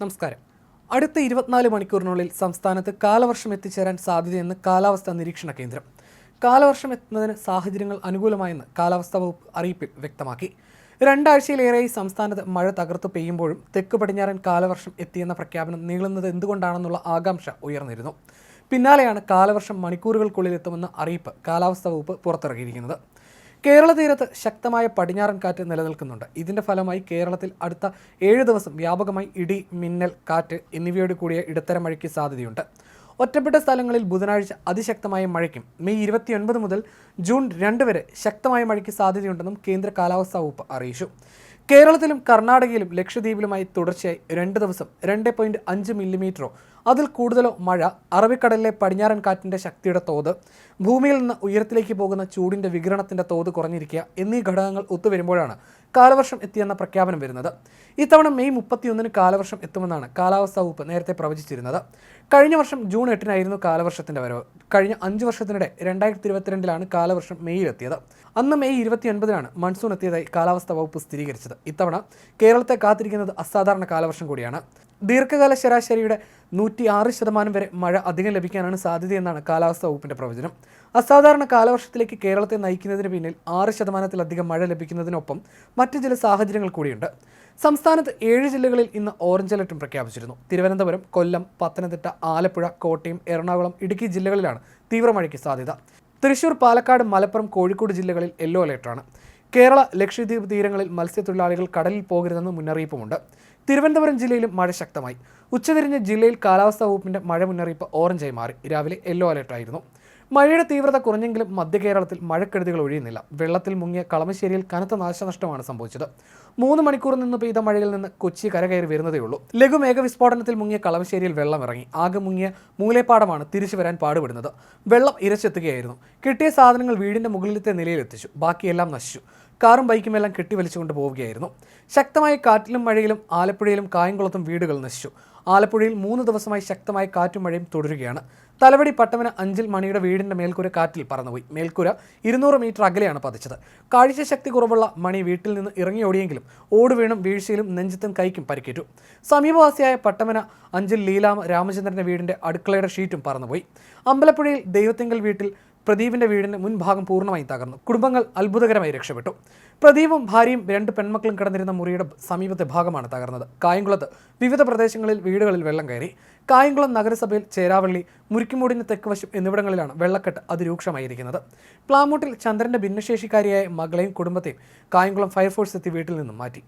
നമസ്കാരം. അടുത്ത ഇരുപത്തിനാല് മണിക്കൂറിനുള്ളിൽ സംസ്ഥാനത്ത് കാലവർഷം എത്തിച്ചേരാൻ സാധ്യതയെന്ന് കാലാവസ്ഥാ നിരീക്ഷണ കേന്ദ്രം. കാലവർഷം എത്തുന്നതിന് സാഹചര്യങ്ങൾ അനുകൂലമായെന്ന് കാലാവസ്ഥാ വകുപ്പ് അറിയിപ്പിൽ വ്യക്തമാക്കി. രണ്ടാഴ്ചയിലേറെയായി സംസ്ഥാനത്ത് മഴ തകർത്തു പെയ്യുമ്പോഴും തെക്ക് പടിഞ്ഞാറൻ കാലവർഷം എത്തിയെന്ന പ്രഖ്യാപനം നീളുന്നത് എന്തുകൊണ്ടാണെന്നുള്ള ആകാംക്ഷ ഉയർന്നിരുന്നു. പിന്നാലെയാണ് കാലവർഷം മണിക്കൂറുകൾക്കുള്ളിൽ എത്തുമെന്ന അറിയിപ്പ് കാലാവസ്ഥാ വകുപ്പ് പുറത്തിറക്കിയിരിക്കുന്നത്. കേരള തീരത്ത് ശക്തമായ പടിഞ്ഞാറൻ കാറ്റ് നിലനിൽക്കുന്നുണ്ട്. ഇതിന്റെ ഫലമായി കേരളത്തിൽ അടുത്ത ഏഴ് ദിവസം വ്യാപകമായി ഇടി മിന്നൽ കാറ്റ് എന്നിവയോട് കൂടിയ ഇടത്തരം മഴയ്ക്ക് സാധ്യതയുണ്ട്. ഒറ്റപ്പെട്ട സ്ഥലങ്ങളിൽ ബുധനാഴ്ച അതിശക്തമായ മഴയ്ക്കും മെയ് ഇരുപത്തിയൊൻപത് മുതൽ ജൂൺ രണ്ട് വരെ ശക്തമായ മഴയ്ക്ക് സാധ്യതയുണ്ടെന്നും കേന്ദ്ര കാലാവസ്ഥാ വകുപ്പ് അറിയിച്ചു. കേരളത്തിലും കർണാടകയിലും ലക്ഷദ്വീപിലുമായി തുടർച്ചയായി രണ്ട് ദിവസം രണ്ട് പോയിന്റ് അഞ്ച് മില്ലിമീറ്ററോ അതിൽ കൂടുതലോ മഴ അറബിക്കടലിലെ പടിഞ്ഞാറൻ കാറ്റിന്റെ ശക്തിയുടെ തോത് ഭൂമിയിൽ നിന്ന് ഉയരത്തിലേക്ക് പോകുന്ന ചൂടിന്റെ വികരണത്തിന്റെ തോത് കുറഞ്ഞിരിക്കുക എന്നീ ഘടകങ്ങൾ ഒത്തുവരുമ്പോഴാണ് കാലവർഷം എത്തിയെന്ന പ്രഖ്യാപനം വരുന്നത്. ഇത്തവണ മെയ് മുപ്പത്തിയൊന്നിന് കാലവർഷം എത്തുമെന്നാണ് കാലാവസ്ഥാ വകുപ്പ് നേരത്തെ പ്രവചിച്ചിരുന്നത്. കഴിഞ്ഞ വർഷം ജൂൺ എട്ടിനായിരുന്നു കാലവർഷത്തിന്റെ വരവ്. കഴിഞ്ഞ അഞ്ച് വർഷത്തിനിടെ രണ്ടായിരത്തി ഇരുപത്തിരണ്ടിലാണ് കാലവർഷം മെയ്യിലെത്തിയത്. അന്ന് മെയ് ഇരുപത്തിയൊൻപതിനാണ് മൺസൂൺ എത്തിയതായി കാലാവസ്ഥാ വകുപ്പ് സ്ഥിരീകരിച്ചത്. ഇത്തവണ കേരളത്തെ കാത്തിരിക്കുന്നത് അസാധാരണ കാലവർഷം കൂടിയാണ്. ദീർഘകാല ശരാശരിയുടെ നൂറ്റി ആറ് ശതമാനം വരെ മഴ അധികം ലഭിക്കാനാണ് സാധ്യതയെന്നാണ് കാലാവസ്ഥാ വകുപ്പിന്റെ പ്രവചനം. അസാധാരണ കാലവർഷത്തിലേക്ക് കേരളത്തെ നയിക്കുന്നതിന് പിന്നിൽ ആറ് ശതമാനത്തിലധികം മഴ ലഭിക്കുന്നതിനൊപ്പം മറ്റു ചില സാഹചര്യങ്ങൾ കൂടിയുണ്ട്. സംസ്ഥാനത്ത് ഏഴ് ജില്ലകളിൽ ഇന്ന് ഓറഞ്ച് അലർട്ടും പ്രഖ്യാപിച്ചിരുന്നു. തിരുവനന്തപുരം കൊല്ലം പത്തനംതിട്ട ആലപ്പുഴ കോട്ടയം എറണാകുളം ഇടുക്കി ജില്ലകളിലാണ് തീവ്രമഴയ്ക്ക് സാധ്യത. തൃശൂർ പാലക്കാട് മലപ്പുറം കോഴിക്കോട് ജില്ലകളിൽ യെല്ലോ അലർട്ടാണ്. കേരള ലക്ഷദ്വീപ് തീരങ്ങളിൽ മത്സ്യത്തൊഴിലാളികൾ കടലിൽ പോകരുതെന്ന് മുന്നറിയിപ്പുമുണ്ട്. തിരുവനന്തപുരം ജില്ലയിലും മഴ ശക്തമായി. ഉച്ചതിരിഞ്ഞ് ജില്ലയിൽ കാലാവസ്ഥാ വകുപ്പിന്റെ മഴ മുന്നറിയിപ്പ് ഓറഞ്ചായി മാറി. രാവിലെ യെല്ലോ അലർട്ടായിരുന്നു. മഴയുടെ തീവ്രത കുറഞ്ഞെങ്കിലും മധ്യ കേരളത്തിൽ മഴക്കെടുതികൾ ഒഴിയുന്നില്ല. വെള്ളത്തിൽ മുങ്ങിയ കളമശ്ശേരിയിൽ കനത്ത നാശനഷ്ടമാണ് സംഭവിച്ചത്. മൂന്ന് മണിക്കൂർ നിന്ന് പെയ്ത മഴയിൽ നിന്ന് കൊച്ചി കരകയറി വരുന്നതേയുള്ളൂ ലഘുമേഘ വിസ്ഫോടനത്തിൽ മുങ്ങിയ കളമശ്ശേരിയിൽ വെള്ളം ഇറങ്ങി. ആകെ മുങ്ങിയ മൂലേപ്പാടമാണ് തിരിച്ചു വരാൻ പാടുപെടുന്നത്. വെള്ളം ഇരച്ചെത്തുകയായിരുന്നു. കിട്ടിയ സാധനങ്ങൾ വീടിന്റെ മുകളിലത്തെ നിലയിലെത്തിച്ചു. ബാക്കിയെല്ലാം നശിച്ചു. കാറും ബൈക്കും ബൈക്കുമെല്ലാം കെട്ടിവലിച്ചുകൊണ്ട് പോവുകയായിരുന്നു. ശക്തമായ കാറ്റിലും മഴയിലും ആലപ്പുഴയിലും കായംകുളത്തും വീടുകൾ നശിച്ചു. ആലപ്പുഴയിൽ മൂന്ന് ദിവസമായി ശക്തമായ കാറ്റും മഴയും തുടരുകയാണ്. തലവടി പട്ടമന അഞ്ചിൽ മണിയുടെ വീടിന്റെ മേൽക്കൂര കാറ്റിൽ പറന്നുപോയി. മേൽക്കൂര ഇരുന്നൂറ് മീറ്റർ അകലെയാണ് പതിച്ചത്. കാഴ്ച ശക്തി കുറവുള്ള മണി വീട്ടിൽ നിന്ന് ഇറങ്ങി ഓടിയെങ്കിലും വീഴ്ചയിലും നെഞ്ചത്തും കൈക്കും പരിക്കേറ്റു. സമീപവാസിയായ പട്ടമന അഞ്ചിൽ ലീലാമ രാമചന്ദ്രന്റെ വീടിന്റെ അടുക്കളയുടെ ഷീറ്റും പറന്നുപോയി. അമ്പലപ്പുഴയിൽ ദൈവത്തിങ്കൽ വീട്ടിൽ പ്രദീപിന്റെ വീടിന്റെ മുൻഭാഗം പൂർണമായി തകർന്നു. കുടുംബങ്ങൾ അത്ഭുതകരമായി രക്ഷപ്പെട്ടു. പ്രദീപും ഭാര്യയും രണ്ട് പെൺമക്കളും കിടന്നിരുന്ന മുറിയുടെ സമീപത്തെ ഭാഗമാണ് തകർന്നത്. കായംകുളത്ത് വിവിധ പ്രദേശങ്ങളിൽ വീടുകളിൽ വെള്ളം കയറി. കായംകുളം നഗരസഭയിൽ ചേരാവള്ളി മുരിക്കുമൂടിന് തെക്ക് വശം എന്നിവിടങ്ങളിലാണ് വെള്ളക്കെട്ട് അതിരൂക്ഷമായിരിക്കുന്നത്. പ്ലാമൂട്ടിൽ ചന്ദ്രന്റെ ഭിന്നശേഷിക്കാരിയായ മകളെയും കുടുംബത്തെയും കായംകുളം ഫയർഫോഴ്സ് എത്തി വീട്ടിൽ നിന്നും മാറ്റി.